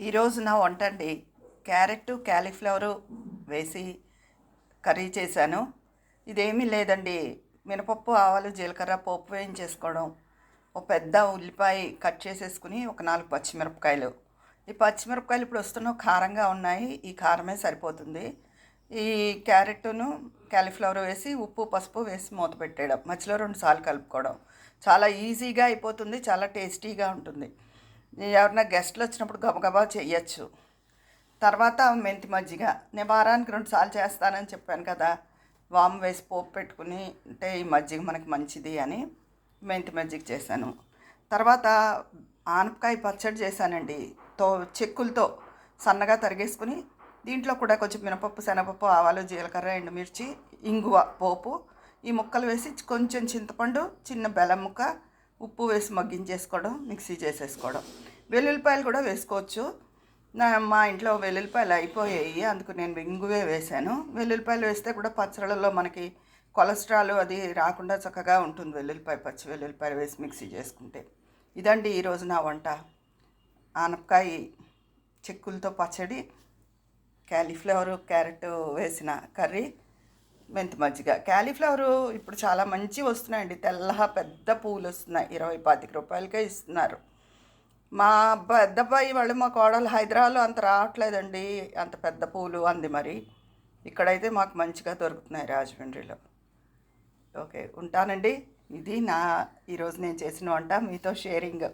ఈరోజు నా వంట అండి. క్యారెట్ క్యాలీఫ్లవరు వేసి కర్రీ చేశాను. ఇదేమీ లేదండి. మినపప్పు ఆవాలు జీలకర్ర పోపు వేయించేసుకోవడం. ఒక పెద్ద ఉల్లిపాయ కట్ చేసేసుకుని ఒక నాలుగు పచ్చిమిరపకాయలు. ఈ పచ్చిమిరపకాయలు ఇప్పుడు వస్తున్న కారంగా ఉన్నాయి. ఈ కారమే సరిపోతుంది. ఈ క్యారెట్ను క్యాలీఫ్లవర్ వేసి ఉప్పు పసుపు వేసి మూత పెట్టేయడం. మధ్యలో రెండు సార్లు కలుపుకోవడం. చాలా ఈజీగా అయిపోతుంది. చాలా టేస్టీగా ఉంటుంది. ఎవరైనా గెస్ట్లు వచ్చినప్పుడు గబగబా చేయొచ్చు తర్వాత మెంతి మజ్జిగ. నేను వారానికి రెండు సార్లు చేస్తానని చెప్పాను కదా. వాము వేసి పోపు పెట్టుకుని అంటే ఈ మజ్జిగ మనకి మంచిది అని మెంతి మజ్జిగ చేశాను. తర్వాత ఆనపకాయ పచ్చడి చేశానండి. తో చెక్కులతో సన్నగా తరిగేసుకుని దీంట్లో కూడా కొంచెం మినపప్పు శనగపప్పు ఆవాలు జీలకర్ర ఎండుమిర్చి ఇంగువ పోపు ఈ ముక్కలు వేసి కొంచెం చింతపండు చిన్న బెల్లం ముక్క ఉప్పు వేసి మగ్గించేసుకోవడం మిక్సీ చేసేసుకోవడం. వెల్లుల్లిపాయలు కూడా వేసుకోవచ్చు. నా మా ఇంట్లో వెల్లుల్లిపాయలు అయిపోయాయి. అందుకు నేను ఇంగువే వేశాను. వెల్లుల్లిపాయలు వేస్తే కూడా పచ్చళ్ళలో మనకి కొలెస్ట్రాల్ అది రాకుండా చక్కగా ఉంటుంది వెల్లుల్లిపాయ పచ్చి వెల్లుల్లిపాయలు వేసి మిక్సీ చేసుకుంటే. ఇదండి ఈరోజు నా వంట. ఆనపకాయ చెక్కులతో పచ్చడి క్యాలీఫ్లవర్ క్యారెట్ వేసిన కర్రీ మెంతి మజ్జిగ. క్యాలీఫ్లవరు ఇప్పుడు చాలా మంచి వస్తున్నాయండి. తెల్లహా పెద్ద పువ్వులు వస్తున్నాయి. ఇరవై పాతిక రూపాయలకే ఇస్తున్నారు. మా పెద్ద అబ్బాయి వాళ్ళు మా కోడలు హైదరాబాద్లో అంత రావట్లేదండి. అంత పెద్ద పూలు అంది మరి. ఇక్కడైతే మాకు మంచిగా దొరుకుతున్నాయి రాజమండ్రిలో. ఓకే ఉంటానండి. ఇది నా ఈరోజు నేను చేసిన వంట. మీతో షేరింగ్.